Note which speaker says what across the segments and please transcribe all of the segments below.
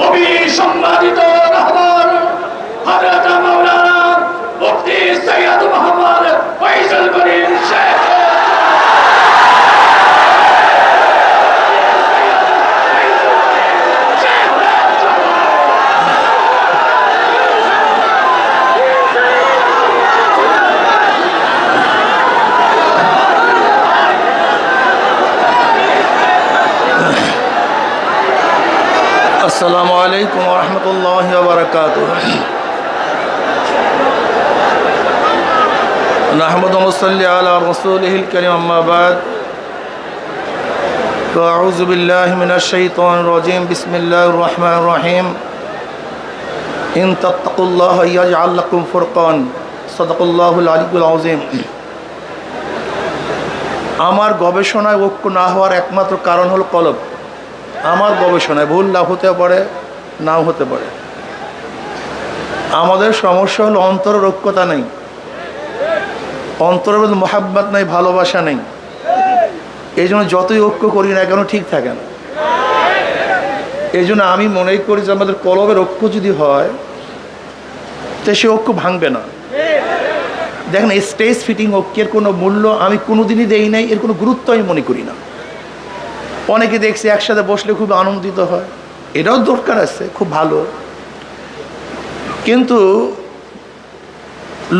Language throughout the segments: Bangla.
Speaker 1: অভিসম্মানিত রহমান হযরত মাওলানা মুফতি সৈয়দ মোহাম্মদ ফয়সাল করিম শেখ
Speaker 2: السلام عليكم ورحمة الله وبركاته نحمد ونصلي على رسوله الكريم أما بعد فأعوذ بالله من الشيطان الرجيم بسم الله الرحمن الرحيم إن تتقوا الله يجعل لكم فرقان صدق الله العلي العظيم আমার গবেষণায় ঐক্য না হওয়ার একমাত্র কারণ হলো কলব আমার গবেষণায় ভুল লাভ হতে পারে, নাও হতে পারে। আমাদের সমস্যা হলো অন্তরের ঐক্যতা নেই। অন্তরের মধ্যে মহাব্বাত নেই, ভালোবাসা নেই। এই জন্য যতই ঐক্য করি না কেন ঠিক থাকে না। এই জন্য আমি মনে করি যে আমাদের কলবের ঐক্য যদি হয়, তো সে ঐক্য ভাঙবে না। দেখেন স্টেজ ফিটিং ঐক্যের কোনো মূল্য আমি কোনোদিনই দেই নাই, এর কোনো গুরুত্ব আমি মনে করি না। অনেকে দেখছি একসাথে বসলে খুব আনন্দিত হয়। এটাও দরকার আছে, খুব ভালো। কিন্তু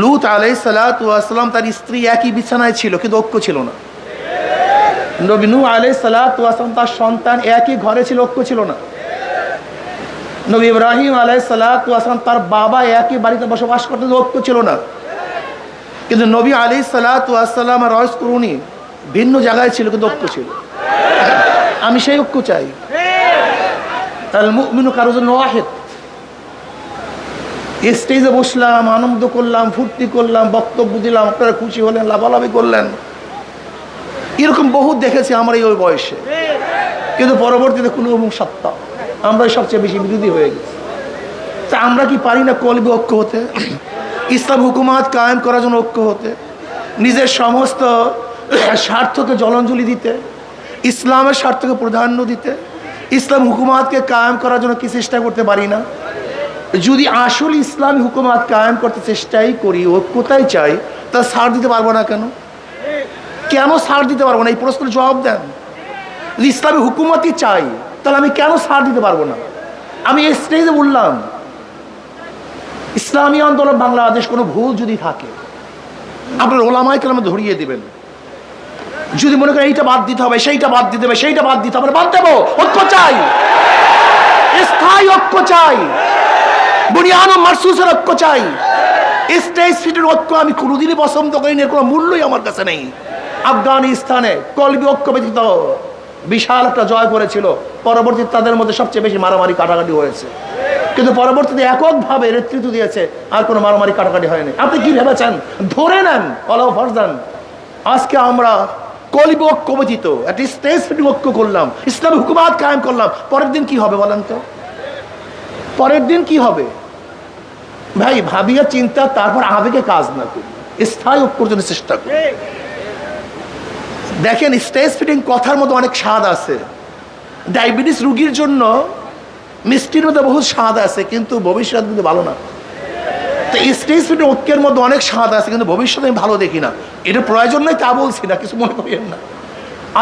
Speaker 2: লুত আলাই সালাতাম তার স্ত্রী একই বিছানায় ছিল, কিন্তু ঐক্য ছিল না। নবীনু আলাই সালাতাম তার সন্তান একই ঘরে ছিল, ঐক্য ছিল না। নবী ইব্রাহিম আলাই সালাতাম তার বাবা একই বাড়িতে বসবাস করতে ঐক্য ছিল না। কিন্তু নবী আলী সালাতাম আর রয়স করুনি ভিন্ন জায়গায় ছিল, কিন্তু ঐক্য ছিল। আমি সেই ঐক্য চাই। কারও জন্য স্টেজে বসলাম, আনন্দ করলাম, ফুর্তি করলাম, বক্তব্য দিলাম, আপনারা খুশি হলেন, লাভালাভি করলেন। এরকম বহুত দেখেছি আমার এই ওই বয়সে। কিন্তু পরবর্তীতে কোনো সত্তা। আমরাই সবচেয়ে বেশি বিরোধী হয়ে গেছি। তা আমরা কি পারি না কলবি ঐক্য হতে? ইসলাম হুকুমাত কায়েম করার জন্য ঐক্য হতে? নিজের সমস্ত স্বার্থকে জলাঞ্জলি দিতে? ইসলামের স্বার্থকে প্রাধান্য দিতে, ইসলাম হুকুমাতকে কায়েম করার জন্য কি চেষ্টা করতে পারি না? যদি আসল ইসলামী হুকুমাত কায়েম করতে চেষ্টাই করি ও কোথায় চাই তা ছাড় দিতে পারব না কেন? কেন ছাড় দিতে পারব না? এই প্রশ্নের জবাব দেন। যদি ইসলামী হুকুমতই চাই, তাহলে আমি কেন ছাড় দিতে পারব না? আমি এই স্টেজে বললাম, ইসলামী আন্দোলন বাংলাদেশ কোনো ভুল যদি থাকে, আপনার ওলামাই কেলামে ধরিয়ে দিবেন। যদি মনে করেন এইটা বাদ দিতে হবে, সেইটা বাদ দিতে হবে, সেইটা বাদ দিতে হবে, বাদ দেবো। ঐক্য চাই। স্থায়ী ঐক্য চাই। বুনিয়ানো মারসুসের ঐক্য চাই। স্টেজ ফিটের ঐক্য আমি কোনোদিনই পছন্দ করি না কোনো মূল্যই আমার কাছে নেই। আফগানিস্তানে কলবি ঐক্য ব্যতীত বিশাল একটা জয় করেছিল। পরবর্তীতে তাদের মধ্যে সবচেয়ে বেশি মারামারি কাটাকাটি হয়েছে। কিন্তু পরবর্তীতে এককভাবে নেতৃত্ব দিয়েছে, আর কোনো মারামারি কাটাকাটি হয়নি। আপনি কি ভেবেছেন? ধরে নেন অলাও ফরজান আজকে আমরা কলিব ঐক্য ব্যতীত একটা স্টেজ ঐক্য করলাম। ইসলামী হুকুমাত কায়েম করলাম। পরের দিন কি হবে বলেন তো? পরের দিন কি হবে? ভাই, ভাবিয়া চিন্তা, তারপর আবেগে কাজ না করি। স্থায়ী ঐক্যর জন্য চেষ্টা করি। দেখেন স্টেজ ফিটিং কথার মতো অনেক স্বাদ আছে। ডায়াবেটিস রুগীর জন্য মিষ্টির মধ্যে বহু স্বাদ আছে, কিন্তু ভবিষ্যৎ কিন্তু ভালো না। তো স্টেজ ফিটিং ঐক্যের মধ্যে অনেক স্বাদ আছে, কিন্তু ভবিষ্যতে আমি ভালো দেখি না। এটা প্রয়োজন নয় তা বলছি না, কিছু মনে করেন না।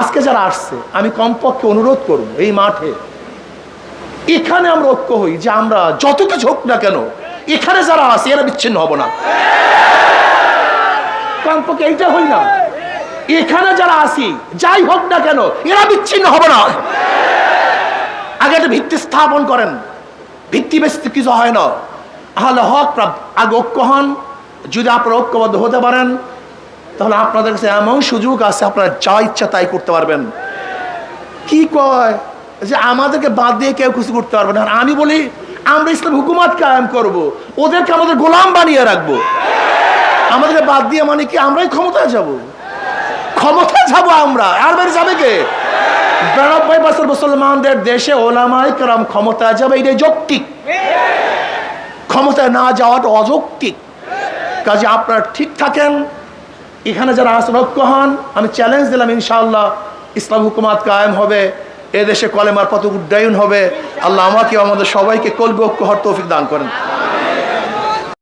Speaker 2: আজকে যারা আসছে, আমি কমপক্ষে অনুরোধ করব এই মাঠে, এখানে আমরা ঐক্য হই যে আমরা যত কিছু হোক না কেন, এখানে যারা আছে, এরা বিচ্ছিন্ন হব না। কমপক্ষে এইটা হই না। এখানে যারা আসি যাই হোক না কেন, এরা বিচ্ছিন্ন হব না। আগে একটা ভিত্তি স্থাপন করেন, ভিত্তি বেশ কিছু হয় না। তাহলে হক আগে ঐক্য হন। যদি আপনারা ঐক্যবদ্ধ হতে পারেন, তাহলে আপনাদের কাছে এমন সুযোগ আছে, আপনারা যা ইচ্ছা তাই করতে পারবেন। কি কয়? যে আমাদেরকে বাদ দিয়ে কেউ কিছু করতে পারবে না। আমি বলি, আমরা ইসলাম হুকুমাত কায়েম করব। ওদেরকে আমাদের গোলাম বানিয়ে রাখব। আমাদেরকে বাদ দিয়ে মানে কি, আমরাই ক্ষমতায় যাব? ক্ষমতায় যাব আমরা। আর বেড়ে যাবে কে? বিরানব্বই বছর মুসলমানদের দেশে ওলামাই কারাম ক্ষমতায় যাবে, এটাই যৌক্তিক। ক্ষমতায় না যাওয়াটা অযৌক্তিক। কাজে আপনারা ঠিক থাকেন। এখানে যারা আসনক্য হন আমি চ্যালেঞ্জ দিলাম, ইনশাআল্লাহ ইসলাম হুকুমাত কায়েম হবে, এদেশে কলেমার পথ উড্ডায়ন হবে। আল্লাহ আমাকে আমাদের সবাইকে কলবে ঐক্য হওয়ার তৌফিক দান করেন।